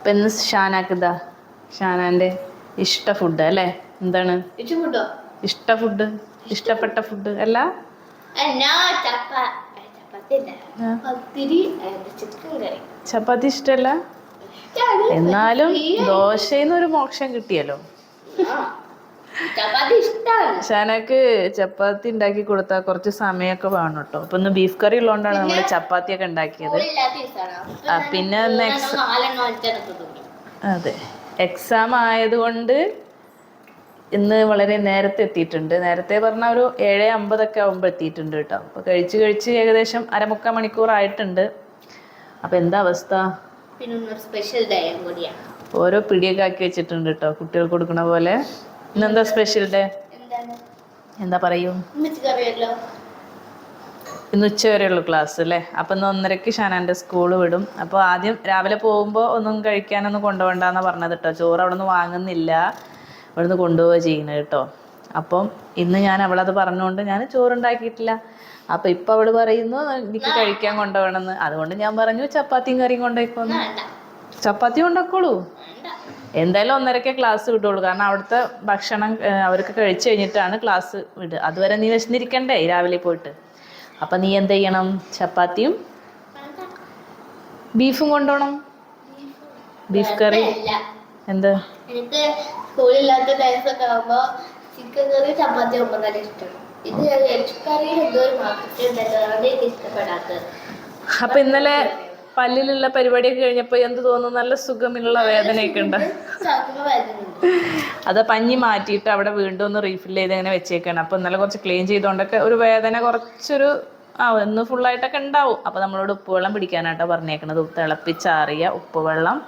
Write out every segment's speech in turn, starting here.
അപ്പം ഇന്ന് ഷാനാക്കിതാ ഷാനാന്റെ ഇഷ്ട ഫുഡ് അല്ലേ? എന്താണ്? ഇഷ്ട ഫുഡ് ഇഷ്ടപ്പെട്ട ഫുഡ് അല്ല? എന്നാ ചപ്പ ചപ്പാത്തി ഇഷ്ടാണ്. എന്നാലും ദോശയിൽ നിന്ന് ഒരു മോക്ഷം കിട്ടിയല്ലോ. ഷാനക്ക് ചപ്പാത്തി ഉണ്ടാക്കി കൊടുത്താൽ കുറച്ച് സമയമൊക്കെ വേണം കേട്ടോ. അപ്പൊ ഇന്ന് ബീഫ് കറി ഉള്ളതുകൊണ്ടാണ് നമ്മൾ ചപ്പാത്തി ഒക്കെ ഉണ്ടാക്കിയത്. അപ്പൊ പിന്നെ അതെ. എക്സാം ആയതുകൊണ്ട് ഇന്ന് വളരെ നേരത്തെ എത്തിയിട്ടുണ്ട്. നേരത്തെ പറഞ്ഞ ഒരു ഏഴ് അമ്പതൊക്കെ ആകുമ്പോൾ എത്തിയിട്ടുണ്ട് കേട്ടോ. അപ്പോൾ കഴിച്ച് കഴിച്ച് ഏകദേശം അരമുക്കാൽ മണിക്കൂർ ആയിട്ടുണ്ട്. അപ്പോൾ എന്താ അവസ്ഥ? സ്പെഷ്യൽ ഓരോ പിടിയൊക്കെ ആക്കി വെച്ചിട്ടുണ്ട് കേട്ടോ. കുട്ടികൾക്ക് കൊടുക്കണ പോലെ. ഇന്നെന്താ സ്പെഷ്യൽ ഡേ എന്താ പറയൂ? ഇന്ന് ഉച്ച വരെയുള്ളൂ ക്ലാസ് അല്ലേ അപ്പം ഇന്ന് ഒന്നരക്ക് ഷാനാന്റെ സ്കൂൾ വിടും. അപ്പോൾ ആദ്യം രാവിലെ പോകുമ്പോൾ ഒന്നും കഴിക്കാനൊന്നും കൊണ്ടുപോകണ്ടെന്നാണ് പറഞ്ഞത് കേട്ടോ ചോറ് അവിടെ നിന്ന് വാങ്ങുന്നില്ല. അവിടെ നിന്ന് കൊണ്ടുപോവുക ചെയ്യുന്നത് കേട്ടോ അപ്പം ഇന്ന് ഞാൻ അവളത് പറഞ്ഞുകൊണ്ട് ഞാൻ ചോറുണ്ടാക്കിയിട്ടില്ല. അപ്പം ഇപ്പം അവൾ പറയുന്നു എനിക്ക് കഴിക്കാൻ കൊണ്ടുപോകണമെന്ന്. അതുകൊണ്ട് ഞാൻ പറഞ്ഞു ചപ്പാത്തിയും കറിയും കൊണ്ടുപോയിക്കോന്ന്. ചപ്പാത്തി കൊണ്ടുപോയിക്കോളൂ. എന്തായാലും ഒന്നരക്കേ ക്ലാസ് വിടുള്ളൂ. കാരണം അവിടുത്തെ ഭക്ഷണം അവർക്ക് കഴിച്ചു കഴിഞ്ഞിട്ടാണ് ക്ലാസ് വിടുക അതുവരെ നീ വിശന്നിരിക്കണ്ടേ രാവിലെ പോയിട്ട്? അപ്പം നീ എന്ത് ചെയ്യണം? ചപ്പാത്തിയും ബീഫും കൊണ്ടുപോകണം ബീഫ് കറി? എന്താ? എനിക്ക് സ്കൂളില്ലാത്ത ദിവസമൊക്കെ ചിക്കൻ കറി ചപ്പാത്തി ആകുമ്പോൾ നല്ല ഇഷ്ടമാണ്. ഇത് ഇറച്ചിക്കറിയിൽ എന്തോ ഒരു മാർക്കറ്റ് ഉണ്ടല്ലോ അതുകൊണ്ട് എനിക്ക് ഇഷ്ടപ്പെടാത്തത്. അപ്പം ഇന്നലെ പല്ലിലുള്ള പരിപാടിയൊക്കെ കഴിഞ്ഞപ്പോൾ എന്ത് തോന്നുന്നു? നല്ല സുഖമുള്ള വേദനയൊക്കെ ഉണ്ട്? അത് പഞ്ഞി മാറ്റിയിട്ട് അവിടെ വീണ്ടും ഒന്ന് റീഫിൽ ചെയ്ത് ഇങ്ങനെ വെച്ചേക്കാണ്. അപ്പോൾ ഇന്നലെ കുറച്ച് ക്ലീൻ ചെയ്തുകൊണ്ടൊക്കെ ഒരു വേദന കുറച്ചൊരു ആ ഒന്ന് ഫുള്ളായിട്ടൊക്കെ ഉണ്ടാവും. അപ്പോൾ നമ്മളോട് ഉപ്പുവെള്ളം പിടിക്കാനായിട്ടാ പറഞ്ഞേക്കണത്. തിളപ്പിച്ചാറിയ ഉപ്പുവെള്ളം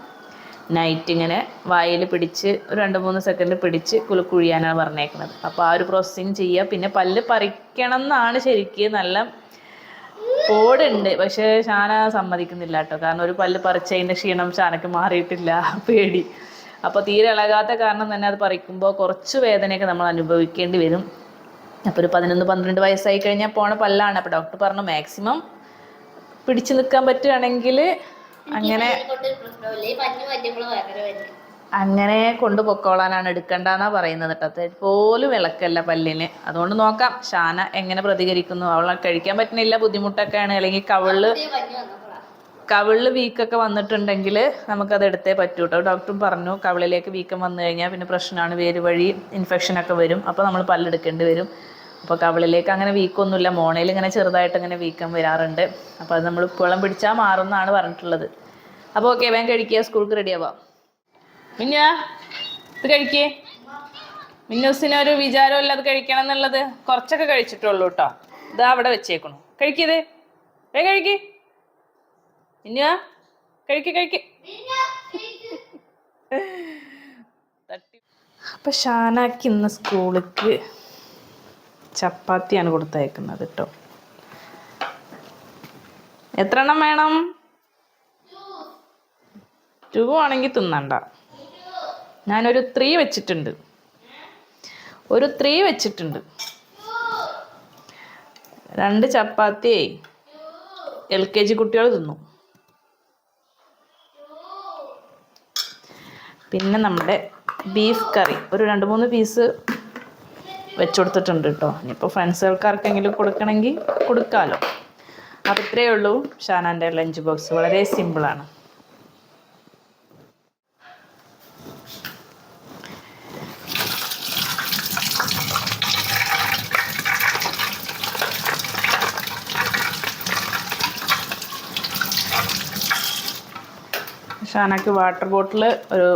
നൈറ്റ് ഇങ്ങനെ വായിൽ പിടിച്ച് ഒരു രണ്ട് മൂന്ന് സെക്കൻഡ് പിടിച്ച് കുലുക്കുഴിയാനാണ് പറഞ്ഞേക്കുന്നത് അപ്പോൾ ആ ഒരു പ്രോസസ്സിങ് ചെയ്യുക പിന്നെ പല്ല് പറിക്കണം എന്നാണ് ശരിക്കും നല്ല പോടുണ്ട് പക്ഷെ ഷാന സമ്മതിക്കുന്നില്ല കേട്ടോ. കാരണം ഒരു പല്ല് പറിച്ചതിന്റെ ക്ഷീണം ഷാനക്ക് മാറിയിട്ടില്ല. പേടി. അപ്പോൾ തീരെ ഇളകാത്ത കാരണം തന്നെ അത് പറിക്കുമ്പോൾ കുറച്ച് വേദനയൊക്കെ നമ്മൾ അനുഭവിക്കേണ്ടി വരും. അപ്പോൾ ഒരു പതിനൊന്ന് പന്ത്രണ്ട് വയസ്സായി കഴിഞ്ഞാൽ പോണ പല്ലാണ്. അപ്പോൾ ഡോക്ടർ പറഞ്ഞു മാക്സിമം പിടിച്ചു നിൽക്കാൻ പറ്റുകയാണെങ്കിൽ അങ്ങനെ അങ്ങനെ കൊണ്ടുപൊക്കോളാനാണ് എടുക്കണ്ടെന്നാ പറയുന്നത് കേട്ടോ. അത് പോലും വിളക്കല്ല പല്ലിന്. അതുകൊണ്ട് നോക്കാം ഷാന എങ്ങനെ പ്രതികരിക്കുന്നു. അവളെ കഴിക്കാൻ പറ്റുന്നില്ല ബുദ്ധിമുട്ടൊക്കെയാണ്. അല്ലെങ്കിൽ വന്നപ്പോഴാണ് കവിളിൽ വീക്കൊക്കെ വന്നിട്ടുണ്ടെങ്കിൽ നമുക്കത് എടുത്തേ പറ്റൂ കേട്ടോ. ഡോക്ടറും പറഞ്ഞു കവിളിലേക്ക് വീക്കം വന്നു കഴിഞ്ഞാൽ പിന്നെ പ്രശ്നമാണ്. വേര് വഴി ഇൻഫെക്ഷനൊക്കെ വരും. അപ്പോൾ നമ്മൾ പല്ലെടുക്കേണ്ടി വരും. അപ്പോൾ കവിളിലേക്ക് അങ്ങനെ വീക്കൊന്നുമില്ല. മോണയിൽ ഇങ്ങനെ ചെറുതായിട്ട് ഇങ്ങനെ വീക്കം വരാറുണ്ട്. അപ്പോൾ അത് നമ്മൾ ഉപ്പുവെള്ളം പിടിച്ചാൽ മാറുമെന്നാണ് പറഞ്ഞിട്ടുള്ളത്. അപ്പോൾ ഓക്കെ വേഗം കഴിക്കുക. സ്കൂൾക്ക് റെഡി ആവാം മിന്ന ഇത് കഴിക്കേ. മിന്നൂസിന് ഒരു വിചാരമല്ല അത് കഴിക്കണം എന്നുള്ളത്. കുറച്ചൊക്കെ കഴിച്ചിട്ടുള്ളൂ കേട്ടോ ഇതാ അവിടെ വെച്ചേക്കണു. കഴിക്കേ വേഗം കഴിക്കേ. മിന്ന കഴിക്ക് കഴിക്ക്. അപ്പൊ ഷാനാക്ക് ഇന്ന് സ്കൂളിക്ക് ചപ്പാത്തിയാണ് കൊടുത്തയക്കുന്നത് കേട്ടോ എത്ര എണ്ണം വേണം ടു ആണെങ്കിൽ തിന്നണ്ട. ഞാനൊരു ത്രീ വെച്ചിട്ടുണ്ട്. ഒരു ത്രീ വെച്ചിട്ടുണ്ട്. രണ്ട് ചപ്പാത്തി എൽ കെ ജി കുട്ടികൾ തിന്നു. പിന്നെ നമ്മുടെ ബീഫ് കറി. ഒരു രണ്ട് മൂന്ന് പീസ് വെച്ചു കൊടുത്തിട്ടുണ്ട് കേട്ടോ. ഇനിയിപ്പോൾ ഫ്രണ്ട്സുകൾക്ക് ആർക്കെങ്കിലും കൊടുക്കണമെങ്കിൽ കൊടുക്കാമല്ലോ അപ്പോൾ ഇത്രയേ ഉള്ളൂ ഷാനാന്റെ ലഞ്ച് ബോക്സ്. വളരെ സിമ്പിളാണ്. ഷാനക്ക് വാട്ടർ ബോട്ടിൽ ഒരു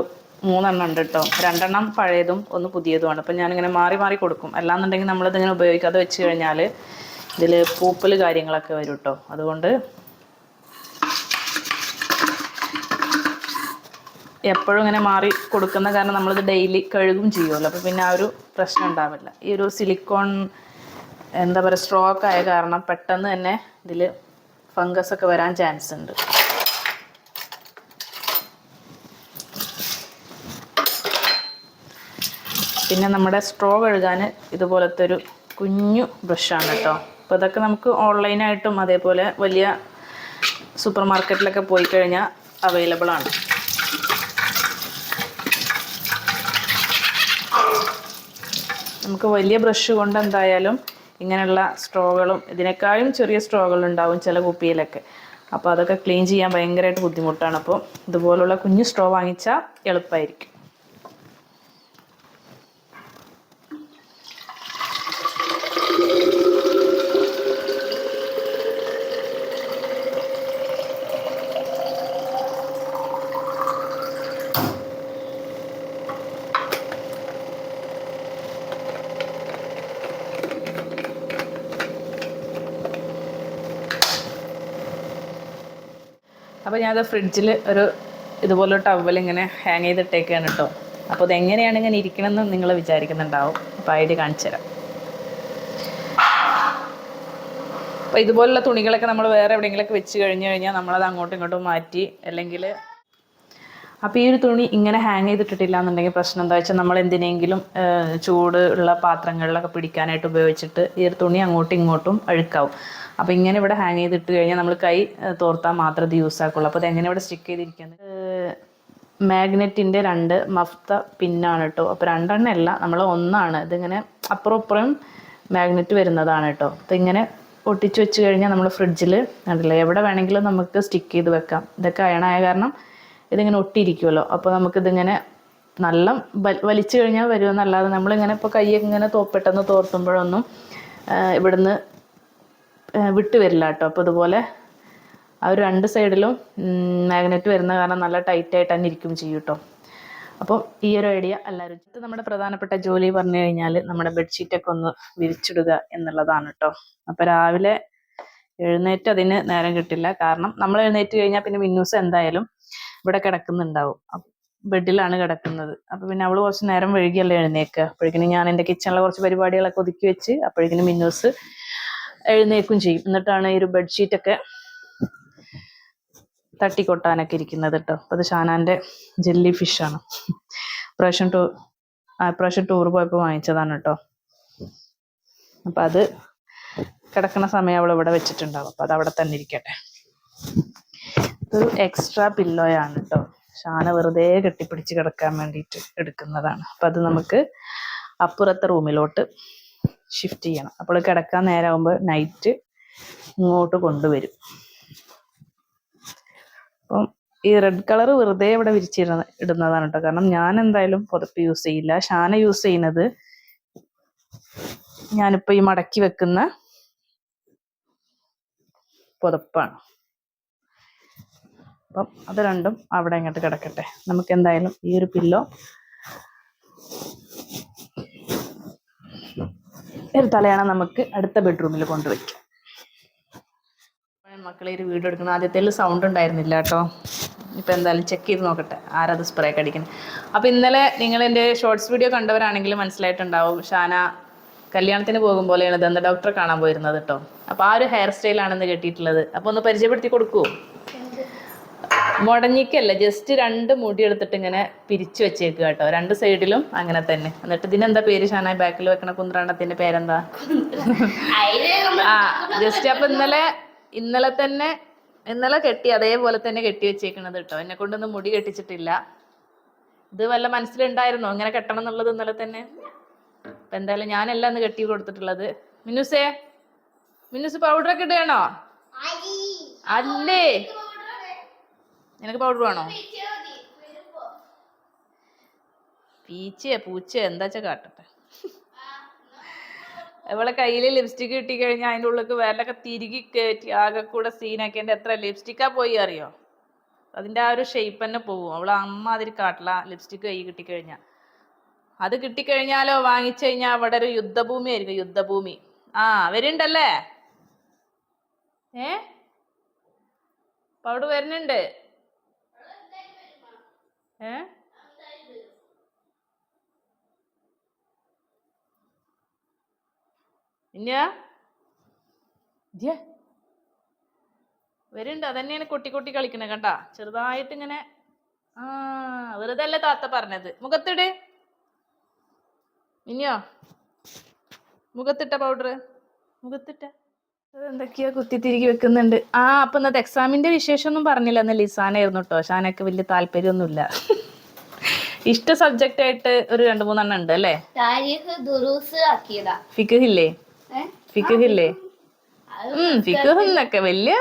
മൂന്നെണ്ണം ഉണ്ട് കേട്ടോ രണ്ടെണ്ണം പഴയതും ഒന്ന് പുതിയതുമാണ്. അപ്പം ഞാനിങ്ങനെ മാറി മാറി കൊടുക്കും. അല്ലാന്നുണ്ടെങ്കിൽ നമ്മളിതിങ്ങനെ ഉപയോഗിക്കാതെ വെച്ച് കഴിഞ്ഞാൽ ഇതിൽ പൂപ്പൽ കാര്യങ്ങളൊക്കെ വരും കേട്ടോ അതുകൊണ്ട് എപ്പോഴും ഇങ്ങനെ മാറി കൊടുക്കുന്ന കാരണം നമ്മളിത് ഡെയിലി കഴുകും ചെയ്യുമല്ലോ അപ്പോൾ പിന്നെ ആ ഒരു പ്രശ്നം ഉണ്ടാവില്ല. ഈ ഒരു സിലിക്കോൺ എന്താ പറയുക സ്ട്രോക്ക് ആയ കാരണം പെട്ടെന്ന് തന്നെ ഇതിൽ ഫംഗസ് ഒക്കെ വരാൻ ചാൻസ് ഉണ്ട്. പിന്നെ നമ്മുടെ സ്ട്രോ കഴുകാൻ ഇതുപോലത്തെ ഒരു കുഞ്ഞു ബ്രഷാണ് കേട്ടോ. അപ്പോൾ ഇതൊക്കെ നമുക്ക് ഓൺലൈനായിട്ടും അതേപോലെ വലിയ സൂപ്പർ മാർക്കറ്റിലൊക്കെ പോയി കഴിഞ്ഞാൽ അവൈലബിൾ ആണ്. നമുക്ക് വലിയ ബ്രഷ് കൊണ്ട് എന്തായാലും ഇങ്ങനെയുള്ള സ്ട്രോകളും ഇതിനേക്കാളും ചെറിയ സ്ട്രോകൾ ഉണ്ടാവും ചില കുപ്പിയിലൊക്കെ. അപ്പോൾ അതൊക്കെ ക്ലീൻ ചെയ്യാൻ ഭയങ്കരമായിട്ട് ബുദ്ധിമുട്ടാണ്. അപ്പോൾ ഇതുപോലുള്ള കുഞ്ഞു സ്ട്രോ വാങ്ങിച്ചാൽ എളുപ്പമായിരിക്കും അപ്പോൾ ഞാനത് ഫ്രിഡ്ജിൽ ഒരു ഇതുപോലെ ടവൽ ഇങ്ങനെ ഹാങ് ചെയ്തിട്ടേക്കാണ് കേട്ടോ അപ്പോൾ ഇതെങ്ങനെയാണ് ഇങ്ങനെ ഇരിക്കണമെന്ന് നിങ്ങൾ വിചാരിക്കുന്നുണ്ടാവും. അപ്പോൾ ഐഡിയ കാണിച്ചു തരാം. അപ്പോൾ ഇതുപോലുള്ള തുണികളൊക്കെ നമ്മൾ വേറെ എവിടെയെങ്കിലുമൊക്കെ വെച്ച് കഴിഞ്ഞ് കഴിഞ്ഞാൽ നമ്മളത് അങ്ങോട്ടും ഇങ്ങോട്ടും മാറ്റി അല്ലെങ്കിൽ അപ്പോൾ ഈ ഒരു തുണി ഇങ്ങനെ ഹാങ് ചെയ്തിട്ടിട്ടില്ല എന്നുണ്ടെങ്കിൽ പ്രശ്നം എന്താ വെച്ചാൽ നമ്മൾ എന്തിനെങ്കിലും ചൂടുള്ള പാത്രങ്ങളിലൊക്കെ പിടിക്കാനായിട്ട് ഉപയോഗിച്ചിട്ട് ഈ ഒരു തുണി അങ്ങോട്ടും ഇങ്ങോട്ടും അഴുക്കാവും. അപ്പോൾ ഇങ്ങനെ ഇവിടെ ഹാങ് ചെയ്തിട്ട് കഴിഞ്ഞാൽ നമ്മൾ കൈ തോർത്താൽ മാത്രമേ ഇത് യൂസ് ആക്കുള്ളൂ. അപ്പോൾ അതെങ്ങനെ ഇവിടെ സ്റ്റിക്ക് ചെയ്തിരിക്കുന്നത്? മാഗ്നറ്റിന്റെ രണ്ട് മഫ്ത പിന്നാണ് കേട്ടോ അപ്പോൾ രണ്ടെണ്ണം അല്ല നമ്മൾ ഒന്നാണ്. ഇതിങ്ങനെ അപ്പുറം ഇപ്പുറം മാഗ്നറ്റ് വരുന്നതാണ് കേട്ടോ അപ്പോൾ ഇങ്ങനെ ഒട്ടിച്ച് വെച്ച് കഴിഞ്ഞാൽ നമ്മൾ ഫ്രിഡ്ജിൽ കണ്ടില്ലേ എവിടെ വേണമെങ്കിലും നമുക്ക് സ്റ്റിക്ക് ചെയ്ത് വെക്കാം. ഇതൊക്കെ അയണായ കാരണം ഇതിങ്ങനെ ഒട്ടിയിരിക്കുമല്ലോ അപ്പോൾ നമുക്കിതിങ്ങനെ നല്ല വലിച്ചു കഴിഞ്ഞാൽ വരുമെന്നല്ലാതെ നമ്മളിങ്ങനെ ഇപ്പോൾ കൈ ഇങ്ങനെ പെട്ടെന്ന് തോർത്തുമ്പോഴൊന്നും ഇവിടുന്ന് വിട്ട് വരില്ല കേട്ടോ. അപ്പോൾ ഇതുപോലെ ആ ഒരു രണ്ട് സൈഡിലും മാഗ്നറ്റ് വരുന്ന കാരണം നല്ല ടൈറ്റ് ആയിട്ട് തന്നെ ഇരിക്കും ചെയ്യും കേട്ടോ അപ്പം ഈ ഒരു ഐഡിയ എല്ലാവരും ഇത് നമ്മുടെ പ്രധാനപ്പെട്ട ജോലി പറഞ്ഞു കഴിഞ്ഞാൽ നമ്മുടെ ബെഡ്ഷീറ്റൊക്കെ ഒന്ന് വിരിച്ചിടുക എന്നുള്ളതാണ് കേട്ടോ അപ്പം രാവിലെ എഴുന്നേറ്റ് അതിന് നേരം കിട്ടില്ല. കാരണം നമ്മൾ എഴുന്നേറ്റ് കഴിഞ്ഞാൽ പിന്നെ മിന്നൂസ് എന്തായാലും ഇവിടെ കിടക്കുന്നുണ്ടാവും. ബെഡിലാണ് കിടക്കുന്നത്. അപ്പൊ പിന്നെ അവൾ കുറച്ച് നേരം വൈകിയല്ലേ എഴുന്നേക്കുക അപ്പോഴേക്കിനും ഞാൻ എന്റെ കിച്ചണിലെ കുറച്ച് പരിപാടികളൊക്കെ ഒതുക്കി വെച്ച് അപ്പോഴേക്കിനും മിന്നൂസ് എഴുന്നേക്കും ചെയ്യും. എന്നിട്ടാണ് ഈ ഒരു ബെഡ്ഷീറ്റൊക്കെ തട്ടിക്കൊട്ടാനൊക്കെ ഇരിക്കുന്നത് കേട്ടോ. അത് ഷാനാന്റെ ജെല്ലി ഫിഷ് ഫിഷാണ് പ്രാവശ്യം ടൂർ ആ പ്രാവശ്യം ടൂർ പോയപ്പോൾ വാങ്ങിച്ചതാണ് കേട്ടോ. അപ്പൊ അത് കിടക്കുന്ന സമയം അവൾ ഇവിടെ വെച്ചിട്ടുണ്ടാവും. അപ്പൊ അത് അവിടെ തന്നെ ഇരിക്കട്ടെ. ഇതൊരു എക്സ്ട്രാ പില്ലോയാണ് കേട്ടോ. ഷാന വെറുതെ കെട്ടിപ്പിടിച്ച് കിടക്കാൻ വേണ്ടിയിട്ട് എടുക്കുന്നതാണ്. അപ്പൊ അത് നമുക്ക് അപ്പുറത്തെ റൂമിലോട്ട് ഷിഫ്റ്റ് ചെയ്യണം. അപ്പോൾ കിടക്കാൻ നേരമാകുമ്പോൾ നൈറ്റ് ഇങ്ങോട്ട് കൊണ്ടുവരും. അപ്പം ഈ റെഡ് കളർ വെറുതെ ഇവിടെ വിരിച്ചിരുന്ന ഇടുന്നതാണ് കേട്ടോ കാരണം ഞാൻ എന്തായാലും പുതപ്പ് യൂസ് ചെയ്യില്ല. ഷാന യൂസ് ചെയ്യുന്നത് ഞാനിപ്പോൾ ഈ മടക്കി വെക്കുന്ന പുതപ്പാണ്. അപ്പം അത് രണ്ടും അവിടെ ഇങ്ങോട്ട് കിടക്കട്ടെ. നമുക്ക് എന്തായാലും ഈ ഒരു പില്ലോ ഒരു തലയാണ് നമുക്ക് അടുത്ത ബെഡ്റൂമിൽ കൊണ്ടുവയ്ക്കാം മക്കളെ ഒരു വീഡിയോ എടുക്കണം. ആദ്യത്തേൽ സൗണ്ട് ഉണ്ടായിരുന്നില്ല കേട്ടോ. ഇപ്പം എന്തായാലും ചെക്ക് ചെയ്ത് നോക്കട്ടെ. ആരത് സ്പ്രേ അടിക്കുന്നത് അപ്പോൾ ഇന്നലെ നിങ്ങൾ എന്റെ ഷോർട്സ് വീഡിയോ കണ്ടവരാണെങ്കിൽ മനസ്സിലായിട്ടുണ്ടാവും. ഷാന കല്യാണത്തിന് പോകും പോലെയാണ് ദന്ത ഡോക്ടറെ കാണാൻ പോയിരുന്നത് കേട്ടോ. അപ്പോൾ ആ ഒരു ഹെയർ സ്റ്റൈലാണെന്ന് കെട്ടിയിട്ടുള്ളത് അപ്പോൾ ഒന്ന് പരിചയപ്പെടുത്തി കൊടുക്കുമോ മുടഞ്ഞിക്കല്ല ജസ്റ്റ് രണ്ട് മുടി എടുത്തിട്ട് ഇങ്ങനെ പിരിച്ചു വെച്ചേക്കുക കേട്ടോ. രണ്ട് സൈഡിലും അങ്ങനെ തന്നെ. എന്നിട്ട് ഇതിനെന്താ പേര് ഷാനായി ബാക്കിൽ വെക്കണ കുന്ത്രാണ്ടത്തിന്റെ പേരെന്താ? ആ ജസ്റ്റ് അപ്പൊ ഇന്നലെ ഇന്നലെ തന്നെ ഇന്നലെ കെട്ടി അതേപോലെ തന്നെ കെട്ടി വെച്ചേക്കണത് കേട്ടോ. എന്നെ കൊണ്ടൊന്നും മുടി കെട്ടിച്ചിട്ടില്ല. ഇത് വല്ല മനസ്സിലുണ്ടായിരുന്നോ? അങ്ങനെ കെട്ടണം എന്നുള്ളത് ഇന്നലെ തന്നെ? അപ്പൊ എന്തായാലും ഞാനല്ല ഇന്ന് കെട്ടി കൊടുത്തിട്ടുള്ളത്. മിനുസേ മിനുസ് പൗഡർ ഒക്കെ ഇടുകയാണോ? അല്ലേ? നിനക്ക് പൗഡർ വേണോ? പീച്ചയാ പൂച്ച എന്താ വെച്ചാ കാട്ടട്ടെ അവളെ കയ്യിൽ ലിപ്സ്റ്റിക് കിട്ടി കഴിഞ്ഞാൽ അതിന്റെ ഉള്ളിൽ വിരലൊക്കെ തിരികെ കയറ്റി ആകെ കൂടെ സീനാക്കി എന്റെ എത്ര ലിപ്സ്റ്റിക്കാ പോയി അറിയോ? അതിന്റെ ആ ഒരു ഷേപ്പ് തന്നെ പോവും. അവൾ അമ്മ അതിൽ കാട്ടില്ല ലിപ്സ്റ്റിക് കൈ കിട്ടിക്കഴിഞ്ഞാൽ അത് കിട്ടിക്കഴിഞ്ഞാലോ വാങ്ങിച്ചു കഴിഞ്ഞാൽ അവിടെ ഒരു യുദ്ധഭൂമി ആയിരിക്കും യുദ്ധഭൂമി. ആ വരുന്നുണ്ടല്ലേ? ഏ? പൗഡർ വരുന്നുണ്ട്. ഏ? ഇജ്ജ്. വരുന്നുണ്ട്. അതന്നെയാണ് കൊട്ടി കൊട്ടി കളിക്കണേ കണ്ടാ. ചെറുതായിട്ട് ഇങ്ങനെ ആ വെറുതെ അല്ലേ താത്ത പറഞ്ഞത്. മുഖത്തിട്. ഇനിയോ മുഖത്തിട്ട പൗഡർ മുഖത്തിട്ട. എന്തൊക്കെയോ തിരികെ വെക്കുന്നുണ്ട്? ആ അപ്പൊ ഇന്നത്തെ എക്സാമിന്റെ വിശേഷം ഒന്നും പറഞ്ഞില്ല. എന്ന് ലിസാനായിരുന്നു കേട്ടോ ഷാനൊക്കെ വലിയ താല്പര്യമൊന്നുമില്ല. ഇഷ്ട സബ്ജക്റ്റ് ആയിട്ട് ഒരു രണ്ട് മൂന്നെണ്ണം ഉണ്ട് അല്ലേ? ഫിക്കില്ലേ ഫിഖില്ലേ? ഫിഖില്ലേ അത് ഉം ഫിഖിന്നൊക്കെ വലിയ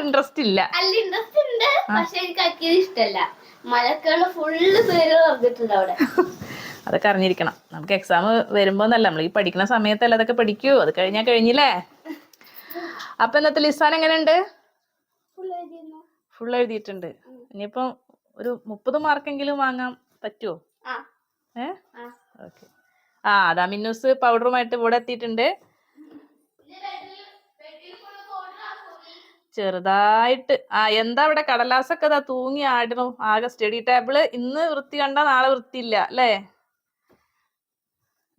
ഇൻട്രസ്റ്റ് ഇല്ല. അല്ല ഇൻട്രസ്റ്റ് ഉണ്ട്. പക്ഷെ എനിക്ക് ആക്കിയത് ഇഷ്ടല്ല. മലക്കുള്ള ഫുള്ള് പേര് പറഞ്ഞിട്ടുണ്ട് അവിടെ. അതൊക്കെ അറിഞ്ഞിരിക്കണം. നമുക്ക് എക്സാം വരുമ്പോ എന്നല്ല നമ്മൾ ഈ പഠിക്കുന്ന സമയത്തല്ല അതൊക്കെ പഠിക്കൂ. അത് കഴിഞ്ഞാ കഴിഞ്ഞില്ലേ? അപ്പൊ ഇന്നത്തെ ലിസാൻ എങ്ങനെയുണ്ട്. ഫുൾ എഴുതിയിട്ടുണ്ട്. ഇനിയിപ്പം ഒരു മുപ്പത് മാർക്കെങ്കിലും വാങ്ങാൻ പറ്റുമോ ഏ? ആ. ഓക്കെ. ആ അതാ മിന്നൂസ് പൗഡറുമായിട്ട് ഇവിടെ എത്തിയിട്ടുണ്ട്. ചെറുതായിട്ട്. ആ എന്താ ഇവിടെ കടലാസൊക്കെ ഇതാ തൂങ്ങി ആടണം ആകെ സ്റ്റഡി ടേബിൾ ഇന്ന് വൃത്തി കണ്ട നാളെ വൃത്തിയില്ല അല്ലേ?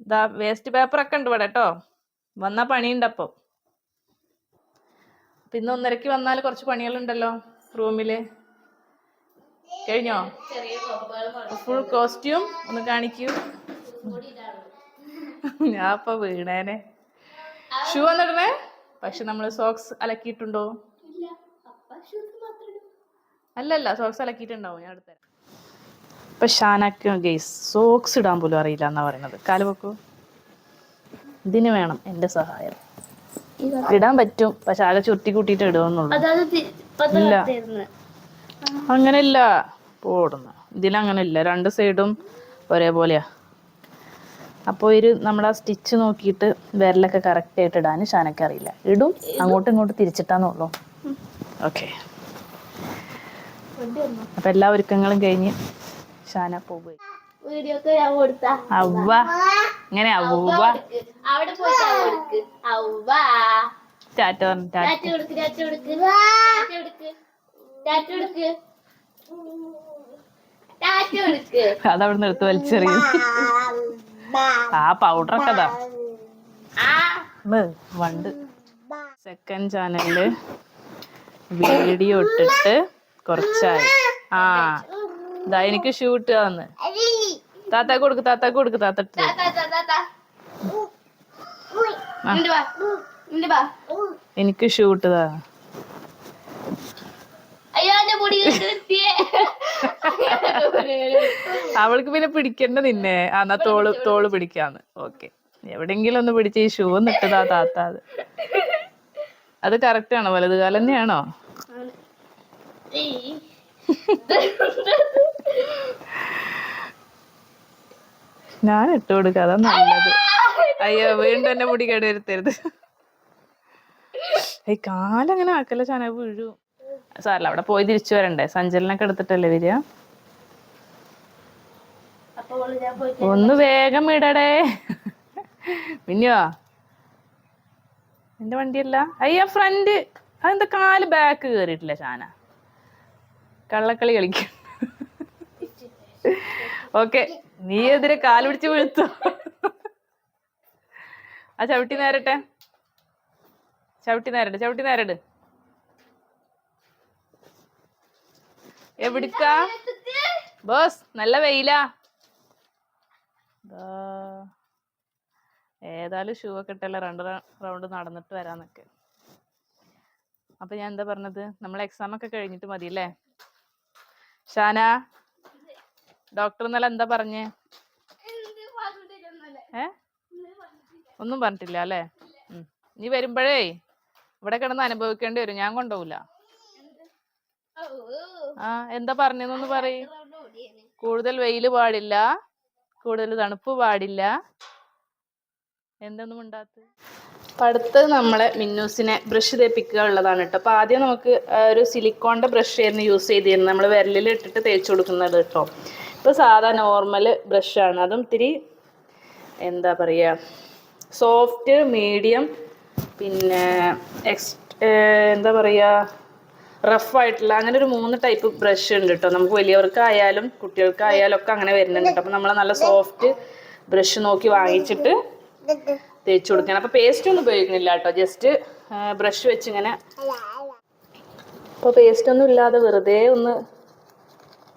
ഇതാ വേസ്റ്റ് പേപ്പർ ഒക്കെ ഉണ്ട് ഇവിടെ കേട്ടോ. വന്ന പണിയുണ്ട് അപ്പം ഇന്ന് ഒന്നരക്ക് വന്നാൽ കുറച്ച് പണികളുണ്ടല്ലോ റൂമിൽ. കഴിഞ്ഞോ? ഫുൾ കോസ്റ്റ്യൂം ഒന്ന് കാണിക്കൂ. ഞാൻ ഇപ്പൊ വീണേനെ. ഷൂ വന്നിടണേ? പക്ഷെ നമ്മൾ സോക്സ് അലക്കിയിട്ടുണ്ടോ? അപ്പ. അല്ലല്ല സോക്സ് അലക്കിയിട്ടുണ്ടാവും ഞാൻ അടുത്ത ഇപ്പൊ ഷാനാക്ക് ഗെയ്സ് സോക്സ് ഇടാൻ പോലും അറിയില്ല എന്നാ പറയുന്നത് കാലുവെക്കൂ ഇതിന് വേണം എന്റെ സഹായം. ഇടാൻ പറ്റും. പക്ഷെ ആകെ ചുരുട്ടി കൂട്ടിട്ട് ഇപ്പത്തെ ഇല്ല. അങ്ങനെയില്ല. പോടുന്നു. ഇതിലങ്ങനെ ഇല്ല രണ്ട് സൈഡും ഒരേപോലെയാ. അപ്പോൾ ഒരു നമ്മൾ ആ സ്റ്റിച്ച് നോക്കിയിട്ട് വിരലൊക്കെ കറക്റ്റ് ആയിട്ട് ഇടാൻ ഷാനക്കറിയില്ല ഇടും. അങ്ങോട്ടും ഇങ്ങോട്ടും തിരിച്ചിട്ടാന്നുള്ളൂ. ഓക്കെ? അപ്പൊ എല്ലാ ഒരുക്കങ്ങളും കഴിഞ്ഞ് ഷാന പോകും അവ്വ. ഇങ്ങനെ അവ്വ അവിടെ പോയിട്ട് അവ കൊടുക്ക്. ഔവാ ടാറ്റ പറഞ്ഞു ടാറ്റ. ടാറ്റ കൊടുക്ക് ടാറ്റ കൊടുക്ക്. ടാറ്റ കൊടുക്ക്. ടാറ്റ കൊടുക്ക്. ടാറ്റ കൊടുക്ക്. അതവിടെ എടുത്ത് വലിച്ചെറിയും. ആ പൗഡർ അതാ വണ്ട്. സെക്കൻഡ് ചാനലിൽ വീഡിയോ ഇട്ടിട്ട് കുറച്ചായി. ആ. ഇതാ എനിക്ക് ഷൂട്ട് തന്ന് താത്താ കൊടുക്ക് താത്താ കൊടുക്ക് താത്ത എനിക്ക് ഷൂട്ട് അവൾക്ക് പിന്നെ പിടിക്കണ്ട നിന്നെ. എന്നാ തോൾ തോൾ പിടിക്കാന്ന്. ഓക്കെ. എവിടെങ്കിലും ഒന്ന് പിടിച്ച് ഈ ഷൂ നിട്ടതാ താത്ത അത് അത് കറക്റ്റ് ആണോ? വലതുകാലം തന്നെയാണോ. ഞാൻ ഇട്ട് കൊടുക്കുക അതാ നല്ലത്. അയ്യോ വീണ്ടും എന്നെ മുടി കേടുവരുത്തരുത്. ഈ കാലങ്ങനെ ആക്കല്ല ചാന വീഴു. സാറല്ല അവിടെ പോയി തിരിച്ചു വരണ്ടേ? സഞ്ചലനൊക്കെ എടുത്തിട്ടല്ലേ വരിക? അപ്പോൾ ഞാൻ പോയിട്ട് ഒന്ന് വേഗം ഇടടേ. പിന്നെയോ എന്റെ വണ്ടിയല്ല. അയ്യ ഫ്രണ്ട്. അതെന്താ കാൽ ബാക്ക് കേറിയിട്ടില്ല ചാന കള്ളക്കളി കളിക്കും. ഓക്കെ നീ എതിരെ കാലുപിടിച്ച് വീഴ്ത്തു. ആ ചവിട്ടി നേരട്ടെ. ചവിട്ടി നേരട് ചവിട്ടി നേരട്. എവിടുക്കാ? ബോസ് നല്ല വെയിലാ. ഏതായാലും ഷൂ ഒക്കെ ഇട്ടല്ല രണ്ട് റൗണ്ട് നടന്നിട്ട് വരാന്നൊക്കെ. അപ്പൊ ഞാൻ എന്താ പറഞ്ഞത്? നമ്മൾ എക്സാം ഒക്കെ കഴിഞ്ഞിട്ട് മതി അല്ലേ ഷാന? ഡോക്ടർ ഇന്നലെ എന്താ പറഞ്ഞേ? ഏ? ഒന്നും പറഞ്ഞിട്ടില്ല അല്ലേ? നീ വരുമ്പോഴേ ഇവിടെ കിടന്ന് അനുഭവിക്കേണ്ടി വരും. ഞാൻ കൊണ്ടുപോകില്ല ആ എന്താ പറഞ്ഞെന്നൊന്ന് പറയ്. കൂടുതൽ വെയിൽ പാടില്ല. കൂടുതൽ തണുപ്പ് പാടില്ല. എന്തൊന്നും ഉണ്ടാത്ത? അടുത്തത് നമ്മളെ മിന്നൂസിനെ ബ്രഷ് തേപ്പിക്കുക ഉള്ളതാണ് കേട്ടോ. അപ്പോൾ ആദ്യം നമുക്ക് ഒരു സിലിക്കോണിന്റെ ബ്രഷ് ആയിരുന്നു യൂസ് ചെയ്തിരുന്നത്. നമ്മൾ വിരലിൽ ഇട്ടിട്ട് തേച്ചു കൊടുക്കുന്നത് കേട്ടോ. ഇപ്പോൾ സാധാ നോർമൽ ബ്രഷാണ് അതും ഇത്തിരി എന്താ പറയുക സോഫ്റ്റ് മീഡിയം പിന്നെ എക്സ് എന്താ പറയുക റഫായിട്ടുള്ള അങ്ങനെ ഒരു മൂന്ന് ടൈപ്പ് ബ്രഷ് ഉണ്ട് കേട്ടോ നമുക്ക് വലിയവർക്കായാലും കുട്ടികൾക്കായാലും ഒക്കെ അങ്ങനെ വരുന്നുണ്ട് കേട്ടോ അപ്പം നമ്മൾ നല്ല സോഫ്റ്റ് ബ്രഷ് നോക്കി വാങ്ങിച്ചിട്ട് തേച്ച് കൊടുക്കണം. അപ്പോൾ പേസ്റ്റ് ഒന്നും ഉപയോഗിക്കുന്നില്ല കേട്ടോ ജസ്റ്റ് ബ്രഷ് വെച്ച് ഇങ്ങനെ. അപ്പോൾ പേസ്റ്റ് ഒന്നും ഇല്ലാതെ വെറുതെ ഒന്ന്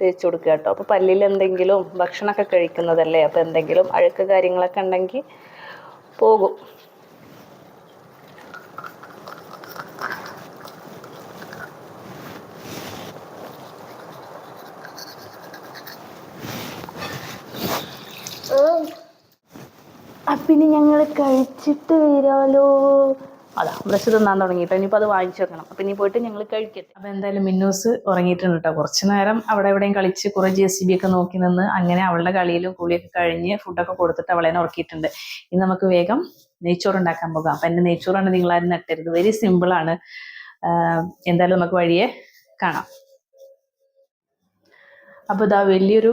തേച്ച് കൊടുക്കുക കേട്ടോ. അപ്പോൾ പല്ലിൽ എന്തെങ്കിലും ഭക്ഷണമൊക്കെ കഴിക്കുന്നതല്ലേ? അപ്പോൾ എന്തെങ്കിലും അഴുക്ക് കാര്യങ്ങളൊക്കെ ഉണ്ടെങ്കിൽ പോകും. പിന്നെ ഞങ്ങൾ കഴിച്ചിട്ട് വരാലോ. അതാ ബ്രഷ് തിന്നാൻ തുടങ്ങിയിട്ട്. ഇനിയിപ്പോൾ അത് വാങ്ങിച്ചു വെക്കണം. അപ്പം ഇനി പോയിട്ട് ഞങ്ങൾ കഴിക്കട്ടെ. അപ്പോൾ എന്തായാലും മിന്നൂസ് ഉറങ്ങിയിട്ടുണ്ട് കേട്ടോ കുറച്ച് നേരം അവിടെ എവിടെയും കളിച്ച് കുറേ ജെ സി ബി ഒക്കെ നോക്കി നിന്ന് അങ്ങനെ അവളുടെ കളിയിലും കുളിയൊക്കെ കഴിഞ്ഞ് ഫുഡൊക്കെ കൊടുത്തിട്ട് അവളെ ഉറക്കിയിട്ടുണ്ട്. ഇനി നമുക്ക് വേഗം നെയ്ച്ചോറ് ഉണ്ടാക്കാൻ പോകാം. അപ്പം എന്റെ നെയ്ച്ചോറാണ് നിങ്ങളാരും നട്ടരുത്. വെരി സിമ്പിളാണ് എന്തായാലും നമുക്ക് വഴിയെ കാണാം. അപ്പോൾ ഇതാ വലിയൊരു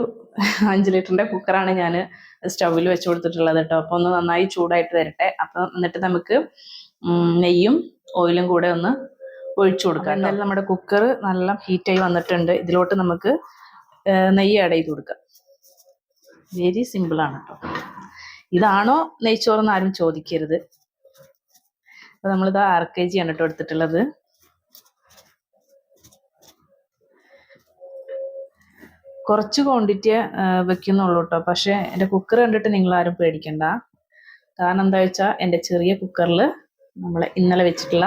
അഞ്ച് ലിറ്ററിന്റെ കുക്കറാണ് ഞാൻ സ്റ്റൗവിൽ വെച്ച് കൊടുത്തിട്ടുള്ളത് കേട്ടോ അപ്പോൾ ഒന്ന് നന്നായി ചൂടായിട്ട് വരട്ടെ. അപ്പം എന്നിട്ട് നമുക്ക് നെയ്യും ഓയിലും കൂടെ ഒന്ന് ഒഴിച്ചു കൊടുക്കാം എന്നാലും നമ്മുടെ കുക്കർ നല്ല ഹീറ്റായി വന്നിട്ടുണ്ട്. ഇതിലോട്ട് നമുക്ക് നെയ്യ് ആഡ് ചെയ്ത് കൊടുക്കാം. വെരി സിമ്പിളാണ് കേട്ടോ ഇതാണോ നെയ്ച്ചോറെന്ന് ആരും ചോദിക്കരുത്. അപ്പൊ നമ്മളിത് ആർ കെ ജി ആണ് കേട്ടോ എടുത്തിട്ടുള്ളത്. കുറച്ച് ക്വാണ്ടിറ്റി വെക്കുന്നുള്ളൂ കേട്ടോ പക്ഷേ എന്റെ കുക്കർ കണ്ടിട്ട് നിങ്ങൾ ആരും പേടിക്കണ്ട. കാരണം എന്താ വെച്ചാൽ എന്റെ ചെറിയ കുക്കറിൽ നമ്മൾ ഇന്നലെ വെച്ചിട്ടുള്ള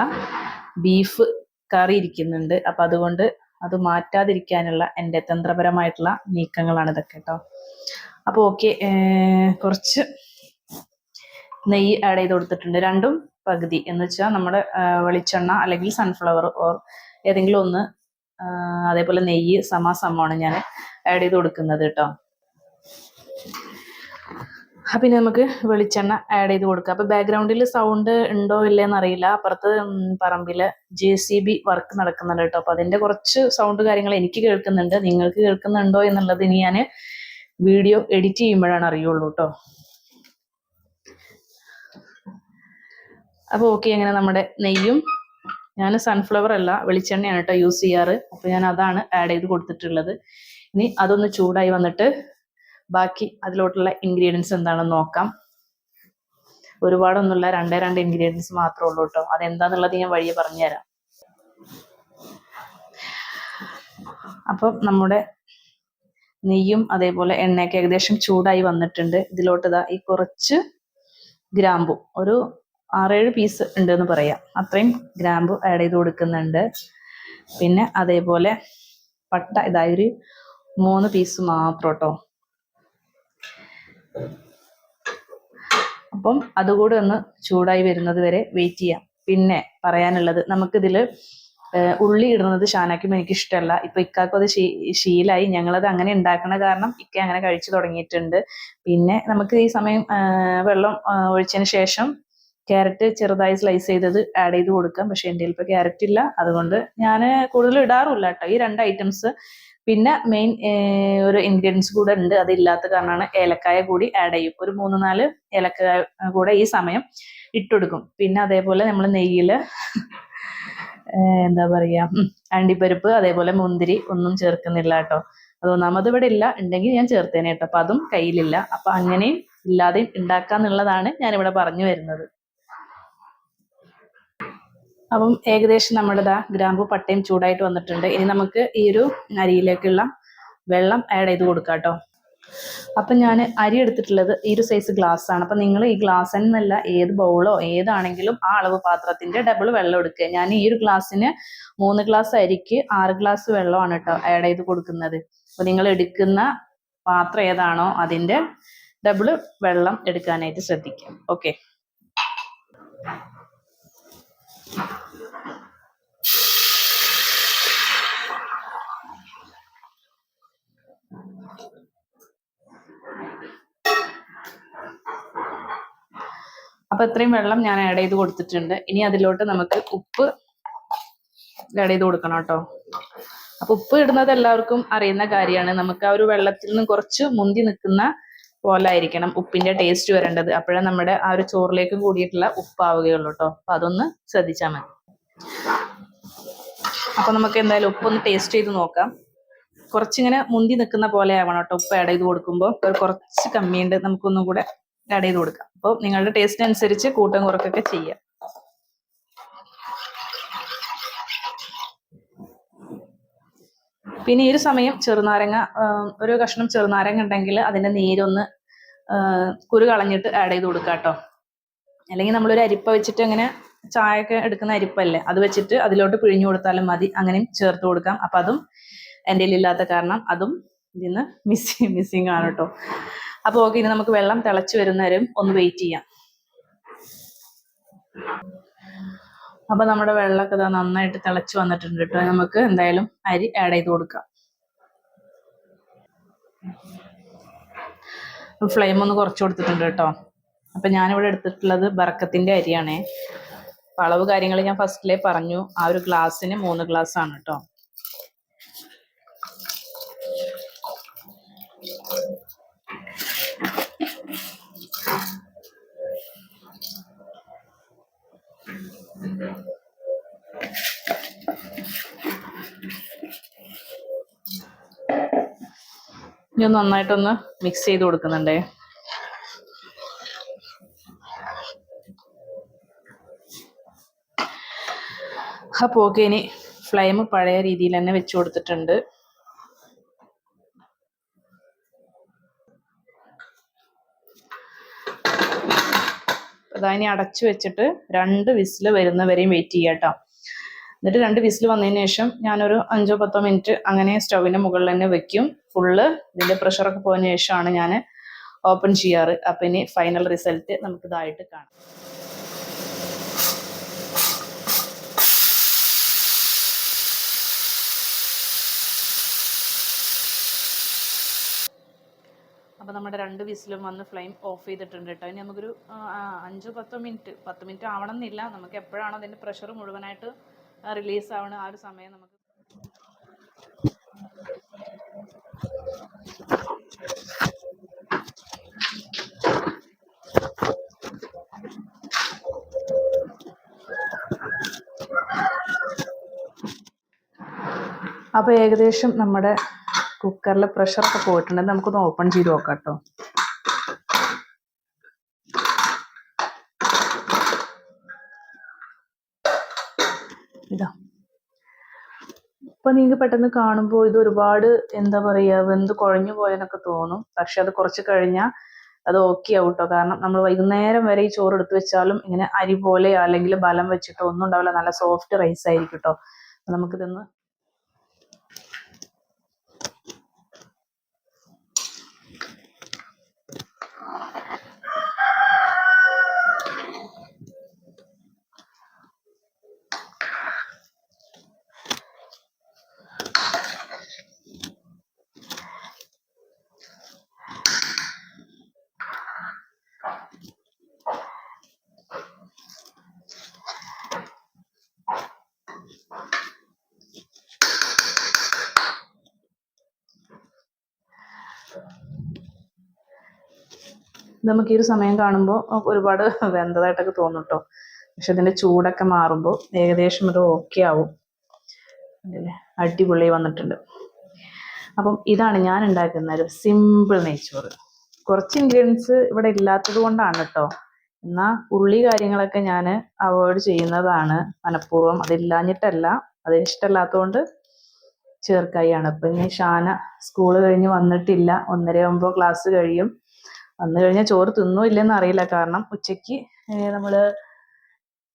ബീഫ് കറി ഇരിക്കുന്നുണ്ട്. അപ്പം അതുകൊണ്ട് അത് മാറ്റാതിരിക്കാനുള്ള എന്റെ തന്ത്രപരമായിട്ടുള്ള നീക്കങ്ങളാണ് ഇതൊക്കെ കേട്ടോ അപ്പോൾ ഓക്കെ കുറച്ച് നെയ്യ് ആഡ് ചെയ്ത് കൊടുത്തിട്ടുണ്ട്. രണ്ടും പകുതി. എന്ന് വെച്ചാൽ നമ്മുടെ വെളിച്ചെണ്ണ അല്ലെങ്കിൽ സൺഫ്ലവർ ഓർ ഏതെങ്കിലും ഒന്ന് അതേപോലെ നെയ്യ് സമാസമമാണ് ഞാൻ ആഡ് ചെയ്ത് കൊടുക്കുന്നത് കേട്ടോ പിന്നെ നമുക്ക് വെളിച്ചെണ്ണ ആഡ് ചെയ്ത് കൊടുക്കുക അപ്പോൾ ബാക്ക്ഗ്രൗണ്ടിൽ സൗണ്ട് ഉണ്ടോ ഇല്ലേന്ന് അറിയില്ല. അപ്പുറത്ത് പറമ്പിൽ ജെ സി ബി വർക്ക് നടക്കുന്നുണ്ട് കേട്ടോ. അപ്പോൾ അതിന്റെ കുറച്ച് സൗണ്ട് കാര്യങ്ങൾ എനിക്ക് കേൾക്കുന്നുണ്ട്. നിങ്ങൾക്ക് കേൾക്കുന്നുണ്ടോ എന്നുള്ളത് ഇനി ഞാൻ വീഡിയോ എഡിറ്റ് ചെയ്യുമ്പോഴാണ് അറിയുള്ളൂ കേട്ടോ. അപ്പോൾ ഓക്കെ അങ്ങനെ നമ്മുടെ നെയ്യും. ഞാൻ സൺഫ്ലവർ അല്ല വെളിച്ചെണ്ണയാണ് കേട്ടോ യൂസ് ചെയ്യാറ്. അപ്പോൾ ഞാൻ അതാണ് ആഡ് ചെയ്ത് കൊടുത്തിട്ടുള്ളത്. ഇനി അതൊന്ന് ചൂടായി വന്നിട്ട് ബാക്കി അതിലോട്ടുള്ള ഇൻഗ്രീഡിയൻസ് എന്താണെന്ന് നോക്കാം. ഒരുപാടൊന്നുമില്ല രണ്ടേ രണ്ട് ഇൻഗ്രീഡിയൻസ് മാത്രമേ ഉള്ളൂ കേട്ടോ അതെന്താന്നുള്ളത് ഞാൻ വഴിയെ പറഞ്ഞുതരാം. അപ്പം നമ്മുടെ നെയ്യും അതേപോലെ എണ്ണയൊക്കെ ഏകദേശം ചൂടായി വന്നിട്ടുണ്ട്. ഇതിലോട്ട് ഇതാ ഈ കുറച്ച് ഗ്രാമ്പു ഒരു ആറേഴ് പീസ് ഉണ്ട് എന്ന് പറയാം. അത്രയും ഗ്രാമ്പു ആഡ് ചെയ്ത് കൊടുക്കുന്നുണ്ട്. പിന്നെ അതേപോലെ പട്ട ഇതായൊരു മൂന്ന് പീസ് മാത്രം കേട്ടോ അപ്പം അതുകൂടെ ഒന്ന് ചൂടായി വരുന്നത് വരെ വെയിറ്റ് ചെയ്യാം. പിന്നെ പറയാനുള്ളത് നമുക്കിതിൽ ഉള്ളി ഇടുന്നത് ഷാനാക്കും എനിക്ക് ഇഷ്ടമല്ല ഇപ്പൊ ഇക്കാക്കും അത് ശീലായി. ഞങ്ങളത് അങ്ങനെ ഉണ്ടാക്കണ കാരണം ഇക്ക അങ്ങനെ കഴിച്ചു തുടങ്ങിയിട്ടുണ്ട്. പിന്നെ നമുക്ക് ഈ സമയം വെള്ളം ഒഴിച്ചതിന് ശേഷം ക്യാരറ്റ് ചെറുതായി സ്ലൈസ് ചെയ്തത് ആഡ് ചെയ്ത് കൊടുക്കാം. പക്ഷെ എന്റെ ഇപ്പോൾ ക്യാരറ്റ് ഇല്ല. അതുകൊണ്ട് ഞാൻ കൂടുതൽ ഇടാറില്ല കേട്ടോ ഈ രണ്ട് ഐറ്റംസ് പിന്നെ മെയിൻ ഒരു ഇൻഗ്രീഡിയൻസ് കൂടെ ഉണ്ട്. അതില്ലാത്ത കാരണമാണ് ഏലക്കായ കൂടി ആഡ് ചെയ്യും. ഒരു മൂന്ന് നാല് ഏലക്കായ കൂടെ ഈ സമയം ഇട്ടുകൊടുക്കും പിന്നെ അതേപോലെ നമ്മൾ നെയ്യിൽ എന്താ പറയാ ഉം, അണ്ടിപ്പരിപ്പ് അതേപോലെ മുന്തിരി ഒന്നും ചേർക്കുന്നില്ല കേട്ടോ. അത് ഒന്നാമത് ഇവിടെ ഇല്ല. ഉണ്ടെങ്കിൽ ഞാൻ ചേർത്തേനെ കേട്ടോ. അപ്പൊ അതും കയ്യിലില്ല. അപ്പൊ അങ്ങനെയും ഇല്ലാതെയും ഉണ്ടാക്കാന്നുള്ളതാണ് ഞാൻ ഇവിടെ പറഞ്ഞു വരുന്നത്. അപ്പം ഏകദേശം നമ്മുടെ ദാ ഗ്രാമ്പു പട്ടയും ചൂടായിട്ട് വന്നിട്ടുണ്ട്. ഇനി നമുക്ക് ഈ ഒരു അരിയിലേക്കുള്ള വെള്ളം ആഡ് ചെയ്ത് കൊടുക്കാം കേട്ടോ. അപ്പം ഞാൻ അരി എടുത്തിട്ടുള്ളത് ഈ ഒരു സൈസ് ഗ്ലാസ് ആണ്. അപ്പം നിങ്ങൾ ഈ ഗ്ലാസ് എന്നല്ല ഏത് ബൗളോ ഏതാണെങ്കിലും ആ അളവ് പാത്രത്തിന്റെ ഡബിൾ വെള്ളം എടുക്കുക. ഞാൻ ഈ ഒരു ഗ്ലാസ്സിന് മൂന്ന് ഗ്ലാസ് അരിക്ക് ആറ് ഗ്ലാസ് വെള്ളമാണ് കേട്ടോ ആഡ് ചെയ്ത് കൊടുക്കുന്നത്. അപ്പം നിങ്ങൾ എടുക്കുന്ന പാത്രം ഏതാണോ അതിന്റെ ഡബിൾ വെള്ളം എടുക്കാനായിട്ട് ശ്രദ്ധിക്കുക. ഓക്കെ അപ്പൊ ഇത്രയും വെള്ളം ഞാൻ ആഡ് ചെയ്ത് കൊടുത്തിട്ടുണ്ട്. ഇനി അതിലോട്ട് നമുക്ക് ഉപ്പ് ആഡ് ചെയ്ത് കൊടുക്കണം കേട്ടോ. അപ്പൊ ഉപ്പ് ഇടുന്നത് എല്ലാവർക്കും അറിയുന്ന കാര്യമാണ്. നമുക്ക് ആ ഒരു വെള്ളത്തിൽ നിന്ന് കുറച്ച് മുന്തി നിൽക്കുന്ന പോലെ ആയിരിക്കണം ഉപ്പിന്റെ ടേസ്റ്റ് വരേണ്ടത്. അപ്പോഴേ നമ്മുടെ ആ ഒരു ചോറിലേക്കും കൂടിയിട്ടുള്ള ഉപ്പാവുകയുള്ളൂ കേട്ടോ അപ്പൊ അതൊന്ന് ശ്രദ്ധിച്ചാൽ മതി. അപ്പൊ നമുക്ക് എന്തായാലും ഉപ്പൊന്ന് ടേസ്റ്റ് ചെയ്ത് നോക്കാം. കുറച്ചിങ്ങനെ മുന്തി നിൽക്കുന്ന പോലെ ആവണം കേട്ടോ ഉപ്പ് ആഡ് ചെയ്ത് കൊടുക്കുമ്പോൾ കുറച്ച് കമ്മിയുണ്ട് നമുക്കൊന്നും കൂടെ ആഡ് ചെയ്ത് കൊടുക്കാം. അപ്പോൾ നിങ്ങളുടെ ടേസ്റ്റ് അനുസരിച്ച് കൂട്ടം കുറക്കൊക്കെ ചെയ്യാം. പിന്നെ ഈ ഒരു സമയം ചെറുനാരങ്ങ ഒരു കഷ്ണം ചെറുനാരങ്ങ ഉണ്ടെങ്കിൽ അതിന്റെ നീരൊന്ന് കുരു കളഞ്ഞിട്ട് ആഡ് ചെയ്ത് കൊടുക്കാം കേട്ടോ അല്ലെങ്കിൽ നമ്മളൊരു അരിപ്പ വെച്ചിട്ട് അങ്ങനെ ചായയൊക്കെ എടുക്കുന്ന അരിപ്പല്ലേ അത് വെച്ചിട്ട് അതിലോട്ട് പിഴിഞ്ഞു കൊടുത്താലും മതി. അങ്ങനെയും ചേർത്ത് കൊടുക്കാം. അപ്പം അതും എന്റെ ഇല്ലാത്ത കാരണം അതും ഇതിന്ന് മിസ്സിങ് മിസ്സിങ് ആണ് കേട്ടോ അപ്പോൾ ഓക്കെ ഇനി നമുക്ക് വെള്ളം തിളച്ച് വരുന്നവരും ഒന്ന് വെയിറ്റ് ചെയ്യാം. അപ്പൊ നമ്മുടെ വെള്ളമൊക്കെ ഇതാ നന്നായിട്ട് തിളച്ച് വന്നിട്ടുണ്ട് കേട്ടോ. നമുക്ക് എന്തായാലും അരി ആഡ് ചെയ്ത് കൊടുക്കാം. ഫ്ലെയിം ഒന്ന് കുറച്ച് കൊടുത്തിട്ടുണ്ട് കേട്ടോ. അപ്പൊ ഞാനിവിടെ എടുത്തിട്ടുള്ളത് ബർക്കത്തിന്റെ അരിയാണേ. അളവ് കാര്യങ്ങൾ ഞാൻ ഫസ്റ്റിലേ പറഞ്ഞു. ആ ഒരു ഗ്ലാസ്സിന് മൂന്ന് ഗ്ലാസ് ആണ് കേട്ടോ. ഞാൻ നന്നായിട്ടൊന്ന് മിക്സ് ചെയ്ത് കൊടുക്കുന്നുണ്ടേ. അപ്പോൾ ഓക്കെ ഇനി ഫ്ലെയിം പഴയ രീതിയിൽ തന്നെ വെച്ച് കൊടുത്തിട്ടുണ്ട്. അതാ ഇനി അടച്ചു വെച്ചിട്ട് രണ്ട് വിസിൽ വരുന്നവരെയും വെയിറ്റ് ചെയ്യാം എന്നിട്ട് രണ്ട് വിസിൽ വന്നതിന് ശേഷം ഞാനൊരു അഞ്ചോ പത്തോ മിനിറ്റ് അങ്ങനെ സ്റ്റൗവിന്റെ മുകളിൽ തന്നെ വെക്കും. ഫുള്ള് ഇതിന്റെ പ്രഷറൊക്കെ പോയതിന് ശേഷമാണ് ഞാൻ ഓപ്പൺ ചെയ്യാറ്. അപ്പൊ ഇനി ഫൈനൽ റിസൾട്ട് നമുക്ക് ഇതായിട്ട് കാണാം. അപ്പൊ നമ്മുടെ രണ്ട് വിസിലും വന്ന് ഫ്ലെയിം ഓഫ് ചെയ്തിട്ടുണ്ട് കേട്ടോ. ഇനി നമുക്കൊരു അഞ്ചോ പത്തോ മിനിറ്റ് പത്ത് മിനിറ്റ് ആവണം എന്നില്ല. നമുക്ക് എപ്പോഴാണോ അതിന്റെ പ്രഷർ മുഴുവനായിട്ട് റിലീസ് ആവണ ആ ഒരു സമയം നമുക്ക് അപ്പോൾ ഏകദേശം നമ്മുടെ കുക്കറിൽ പ്രഷറൊക്കെ പോയിട്ടുണ്ട്. നമുക്കൊന്ന് ഓപ്പൺ ചെയ്ത് നോക്കാം കേട്ടോ ഇപ്പൊ നിങ്ങൾക്ക് പെട്ടെന്ന് കാണുമ്പോൾ ഇത് ഒരുപാട് എന്താ പറയാ വെന്ത് കുഴഞ്ഞു പോയെന്നൊക്കെ തോന്നും. പക്ഷെ അത് കുറച്ച് കഴിഞ്ഞാൽ അത് ഓക്കെ ആവും കേട്ടോ കാരണം നമ്മൾ വൈകുന്നേരം വരെ ഈ ചോറ് എടുത്തു വെച്ചാലും ഇങ്ങനെ അരി പോലെ അല്ലെങ്കിൽ ബലം വെച്ചിട്ടോ ഒന്നും ഉണ്ടാവില്ല. നല്ല സോഫ്റ്റ് റൈസ് ആയിരിക്കും കേട്ടോ നമുക്കിതൊന്ന് നമുക്ക് ഈ ഒരു സമയം കാണുമ്പോൾ ഒരുപാട് വെന്തതായിട്ടൊക്കെ തോന്നും കേട്ടോ പക്ഷെ ഇതിന്റെ ചൂടൊക്കെ മാറുമ്പോൾ ഏകദേശം അത് ഓക്കെ ആവും? അടിപൊളി വന്നിട്ടുണ്ട്. അപ്പം ഇതാണ് ഞാൻ ഉണ്ടാക്കുന്ന ഒരു സിമ്പിൾ നെയ്ച്ചോറ്. കുറച്ച് ഇൻഗ്രീഡിയൻസ് ഇവിടെ ഇല്ലാത്തത് കൊണ്ടാണ് കേട്ടോ എന്നാൽ ഉള്ളി കാര്യങ്ങളൊക്കെ ഞാൻ അവോയ്ഡ് ചെയ്യുന്നതാണ് മനഃപൂർവം. അതില്ലാഞ്ഞിട്ടല്ല അത് ഇഷ്ടമല്ലാത്തതുകൊണ്ട് ചേർക്കായിയാണ്. ഇപ്പം ഇനി ഷാന സ്കൂൾ കഴിഞ്ഞ് വന്നിട്ടില്ല. ഒന്നര ആകുമ്പോൾ ക്ലാസ് കഴിയും. വന്നു കഴിഞ്ഞാൽ ചോറ് തിന്നോ ഇല്ലെന്ന് അറിയില്ല. കാരണം ഉച്ചയ്ക്ക് നമ്മൾ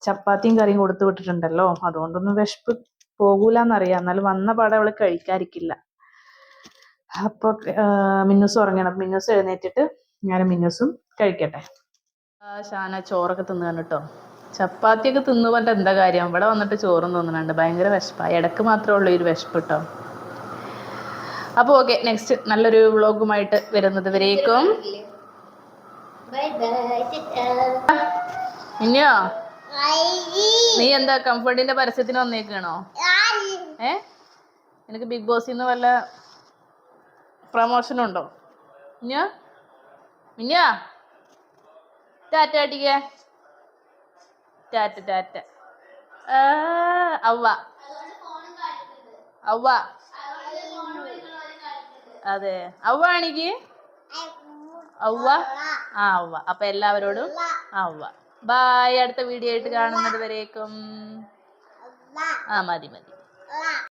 ചപ്പാത്തിയും കറിയും കൊടുത്തു വിട്ടിട്ടുണ്ടല്ലോ. അതുകൊണ്ടൊന്നും വിശപ്പ് പോകൂലെന്നറിയാം. എന്നാലും വന്ന പാടെ അവൾ കഴിക്കാതിരിക്കില്ല. അപ്പൊ മിന്നൂസ് ഉറങ്ങണം. അപ്പൊ മിന്നൂസ് എഴുന്നേറ്റിട്ട് ഞാൻ മിന്നൂസും കഴിക്കട്ടെ. ഷാന ചോറൊക്കെ തിന്നു കണ്ടിട്ടോ? ചപ്പാത്തിയൊക്കെ തിന്നു പറഞ്ഞിട്ട് എന്താ കാര്യം? ഇവിടെ വന്നിട്ട് ചോറും തിന്നുന്നുണ്ട് ഭയങ്കര വിശപ്പാണ് ഇടയ്ക്ക് മാത്രമേ ഉള്ളൂ ഒരു വിശപ്പ് കേട്ടോ അപ്പോൾ ഓക്കെ നെക്സ്റ്റ് നല്ലൊരു വ്ളോഗുമായിട്ട് വരുന്നത് വരേക്കും. ഇനിയോ? നീ എന്താ കംഫർട്ടിന്റെ പരസ്യത്തിന് വന്നേക്കാണോ? ഏ? എനിക്ക് ബിഗ് ബോസിൽ നിന്ന് വല്ല പ്രമോഷനുണ്ടോ ഇനിയോ ഇഞ്ഞാ ടാറ്റ അടിക്കേ ടാറ്റ ടാറ്റ. അവ അവ അതെ. അവ ആണിക്ക് അവ്വ? ആ അവ്വ. അപ്പൊ എല്ലാവരോടും അവ്വ. ബായ്. അടുത്ത വീഡിയോ ആയിട്ട് കാണുന്നത് വരേക്കും. ആ മതി മതി.